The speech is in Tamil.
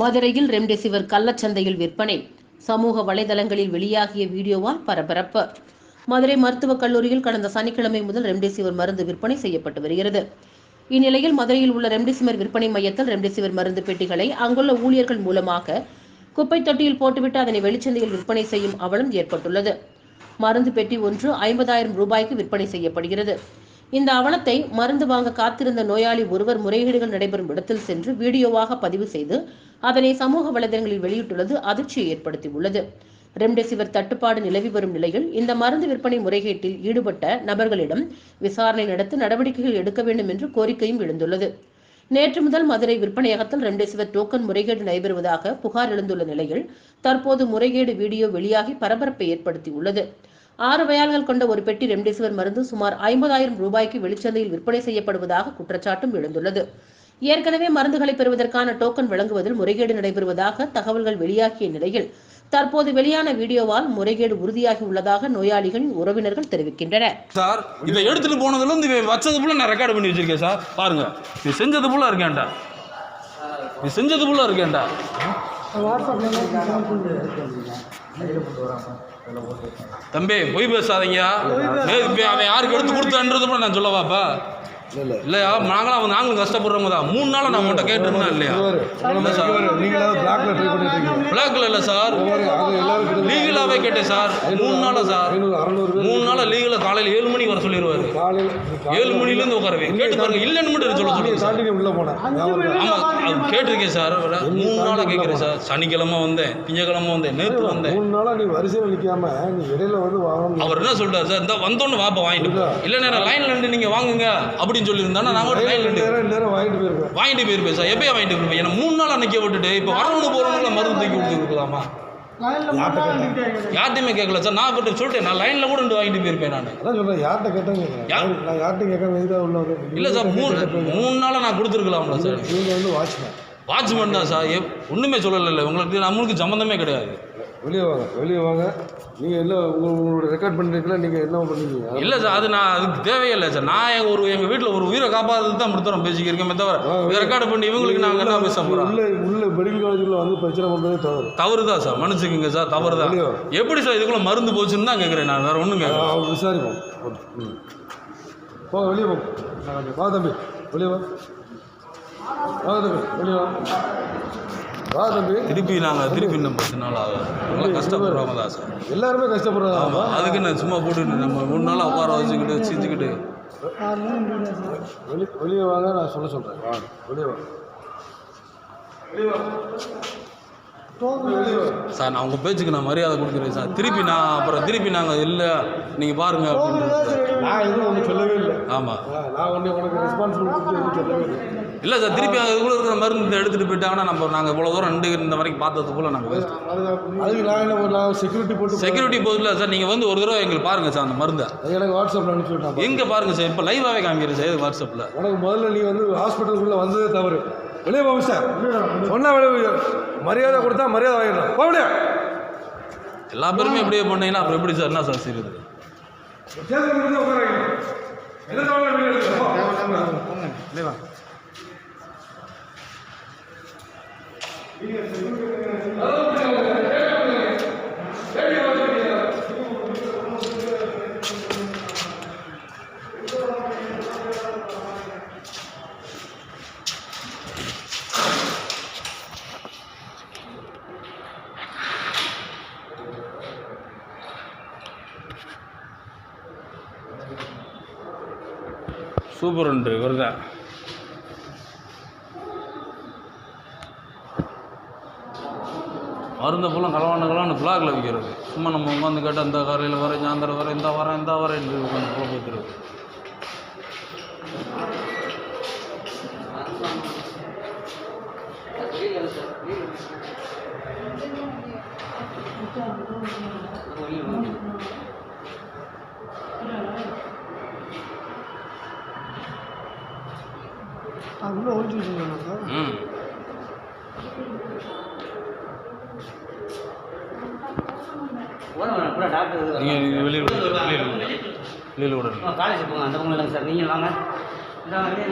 மதுரையில் ரெம்டெசிவிர் கள்ளச்சந்தையில் விற்பனை. சமூக வலைதளங்களில் வெளியாகிய வீடியோவால் பரபரப்பு. மதுரை மருத்துவக் கல்லூரியில் கடந்த சனிக்கிழமை முதல் ரெம்டெசிவிர் மருந்து விற்பனை செய்யப்பட்டு வருகிறது. இந்நிலையில் மதுரையில் உள்ள ரெம்டெசிவிர் விற்பனை மையத்தில் ரெம்டெசிவிர் மருந்து பெட்டிகளை அங்குள்ள ஊழியர்கள் மூலமாக குப்பை தொட்டியில் போட்டுவிட்டு அதனை வெளிச்சந்தையில் விற்பனை செய்யும் அவலம் ஏற்பட்டுள்ளது. மருந்து பெட்டி ஒன்று ஐம்பதாயிரம் ரூபாய்க்கு விற்பனை செய்யப்படுகிறது. இந்த அவலத்தை மருந்து வாங்க காத்திருந்த நோயாளி ஒருவர் முறைகேடுகள் நடைபெறும் இடத்தில் சென்று வீடியோவாக பதிவு செய்து அதனை சமூக வலைதளங்களில் வெளியிட்டுள்ளது அதிர்ச்சியை ஏற்படுத்தியுள்ளது. ரெம்டெசிவிர் தட்டுப்பாடு நிலவி வரும் நிலையில் இந்த மருந்து விற்பனை முறைகேட்டில் ஈடுபட்ட நபர்களிடம் விசாரணை நடத்தி நடவடிக்கைகள் எடுக்க வேண்டும் என்று கோரிக்கையும் எழுந்துள்ளது. நேற்று முதல் மதுரை விற்பனையகத்தில் ரெம்டெசிவிர் டோக்கன் முறைகேடு நடைபெறுவதாக புகார் எழுந்துள்ள நிலையில் தற்போது முறைகேடு வீடியோ வெளியாகி பரபரப்பை ஏற்படுத்தியுள்ளது. ஆறு வயால்கள் கொண்ட ஒரு பெட்டி ரெம்டெசிவிர் மருந்து சுமார் ஐம்பதாயிரம் ரூபாய்க்கு வெளிச்சந்தையில் விற்பனை செய்யப்படுவதாக குற்றச்சாட்டும் எழுந்துள்ளது. ஏற்கனவே மருந்துகளை பெறுவதற்கான டோக்கன் வழங்குவதில் முறைகேடு நடைபெறுவதாக தகவல்கள் வெளியாகிய நிலையில் தற்போது வெளியான வீடியோவால் முறைகேடு உறுதியாகி உள்ளதாக நோயாளிகளின் உறவினர்கள் தெரிவிக்கின்றனர். சார் இதை எடுத்துட்டு போனதுல இருந்து வச்சது போல நான் ரெக்கார்டு பண்ணி வச்சிருக்கேன் சார். பாருங்க. இது செஞ்சது போல இருக்கேன்டா. இது செஞ்சது போல இருக்கேன்டா. தம்பி பொய் பேசாதீங்க. அவன் யாருக்கு எடுத்து கொடுத்தான்றது கூட நான் சொல்லவாப்பா. இல்லையா? நாங்களும் நாங்களும் கஷ்டப்படுறவங்க தான். மூணு நாள் நான் உங்கள்கிட்ட கேட்டிருந்தேன் இல்லையா? இல்லை சார். பிளாக்ல ட்ரை பண்ணிட்டு இருக்கீங்க. பிளாக்ல இல்லை சார். லீகலாகவே கேட்டேன் சார். மூணு நாளா சார். மூணு நாளா லீகலாக காலையில் ஏழு மணிக்கு வர சொல்லிடுவாரு காலையில் ஏழு மணிலேருந்து உட்காருவேன் கேட்டு பாருங்க. இல்லைன்னு மட்டும் சொல்ல சொல்லுங்க உள்ள போனேன்? ஆமாம் அது கேட்டிருக்கேன் சார். மூணு நாளாக கேட்குறேன் சார். சனிக்கிழமை வந்தேன். திங்கக்கிழமை வந்தேன். நேற்று வந்தேன். மூணு நாளா நீ வரிசையில் நிக்காம நீ இடையில வந்து வாங்கணும். அவர் என்ன சொல்றாரு சார்? இந்த வந்தோன்னு வாப்பா வாங்கிட்டு இல்லை. நேரம் லைனில் நின்று நீங்கள் வாங்குங்க. அப்படின்னு நேரம் நேரம் வாங்கிட்டு போயிருக்கேன் வாங்கிட்டு போயிருப்பேன் சார். எப்பயே வாங்கிட்டு போயிருப்பேன் ஏன்னா மூணு நாளாக நிற்க விட்டுட்டு இப்போ வரவனு போகிறவங்கள மருந்து தூக்கி கொடுத்துருக்கலாமா கேட்டேன் யார்ட்டையுமே கேட்கல சார். நான் இப்போ சொல்லிட்டேன். நான் லைனில் கூட நின்று வாங்கிட்டு போயிருப்பேன் நான். அதான் சொல்றேன். யார்கிட்ட யார்? நான் யார்கிட்ட கேட்காம எதுக்காக உள்ள வந்து இல்லை சார் மூணு மூணு நாளாக நான் கொடுத்துருக்கலாம்ல சார். இவங்க வந்து வாட்ச்மேன் வாட்ச்மேன் தான் சார். எப்- ஒண்ணுமே சொல்லலை உங்களுக்கு நம்மளுக்கு சம்மந்தமே கிடையாது. வெளியே வாங்க வெளியே வாங்க. நீங்கள் என்ன உங்க- உங்களோட ரெக்கார்ட் பண்ணிருக்கல நீங்கள் என்ன பண்ணுவீங்க இல்லை சார் அது நான் அதுக்கு தேவையில்லை சார். நான் எங்கள் ஒரு எங்கள் வீட்டில் ஒரு உயிரை காப்பாற்றுறது தான் முடித்தரோம் பேசிக்கிறேன் தவிர ரெக்கார்டு பண்ணி இவங்களுக்கு நாங்கள் என்ன பேச போகிறோம் உள்ள உள்ள மெடிக்கல் காலேஜில் வந்து பிரச்சனை பண்ணுறதே தவறு. தவறு தான் சார்? மன்னிச்சுக்குங்க சார் தவறு தான் எப்படி சார் இதுக்குள்ள மருந்து போச்சுன்னு தான் கேட்குறேன் நான் வேற ஒன்றும் அவங்க விசாரிப்போம். ம். போ வெளியே போ. வா தம்பி. வெளியே வா. வா தம்பி வெளியே வா. வா தம்பி. திருப்பி நாங்கள் திருப்பி இன்னும் பத்து நாள் ஆகும் நல்லா கஷ்டப்படுறவங்க தான் சார். எல்லாருமே கஷ்டப்படுறாங்க. ஆமாம் அதுக்கு நான் சும்மா போட்டு நம்ம மூணு நாள் உட்கார வச்சுக்கிட்டு செஞ்சுக்கிட்டு வெளி வெளியே வாங்க நான் சொல்ல சொல்கிறேன் வாங்க. வெளியே வா வெளியே வா வெளியே வா சார் நான் உங்கள் பேச்சுக்கு நான் மரியாதை கொடுக்குறேன் சார். திருப்பி நான் அப்புறம் திருப்பி நாங்கள் இல்லை நீங்கள் பாருங்க அப்படின்னு நான் எதுவும் ஒன்றும் சொல்லவே இல்லை. ஆமாம் ஆ, நான் ஒன்று உனக்கு ரெஸ்பான்சிபிலிட்டி எதுவும் சொல்லவே இல்லை. இல்லை சார் திருப்பி அதுக்குள்ளே இருக்கிற மருந்து எடுத்துகிட்டு போயிட்டாங்கன்னா நம்ம நாங்கள் இவ்வளோ தூரம் ரெண்டு இந்த வரைக்கும் பார்த்தது போல் நாங்கள் அதுக்கு நான் என்ன செக்யூரிட்டி போட்டு செக்யூரிட்டி போதில் சார் நீங்கள் வந்து ஒரு தடவை எங்களுக்கு பாருங்கள் சார் அந்த மருந்தை. அது எனக்கு வாட்ஸ்அப்பில் அனுப்பிச்சு விட்டான். எங்கே பாருங்கள் சார் இப்போ லைவாகவே காமிக்கிறேன் சார் வாட்ஸ்அப்பில் உனக்கு முதல்ல நீ வந்து ஹாஸ்பிட்டலுக்குள்ளே வந்ததே தவறு. வெளியே போ சார் சொன்னா வெளியே. மரியாதை கொடுத்தா மரியாதை வாங்கிடணும் போ வெளியே. எல்லா பேருமே இப்படியே பண்ணீங்கன்னா அப்புறம் எப்படி சார் என்ன சார் செய்யுது. என்ன சூப்பர் ஒன்று இவர் தான் மருந்த போல கலவான கலவான பிளாக்ல விற்கிறது சும்மா நம்ம உட்காந்து கேட்டால் இந்த காலையில் வரேன் சாயந்தரம் வரேன் இந்த வரேன் இந்த வரேன் உட்காந்து போல வைக்கிறது. அதுக்குள்ளே சார் ம் போதும் அப்புறம் டாக்டர் இது நீங்கள் நீங்கள் வெளியில் வெளியில் வெளியில் விடுங்க காலேஜ் போங்க அந்த பொண்ணு இல்லைங்க சார். நீங்கள் வாங்க. வெளியே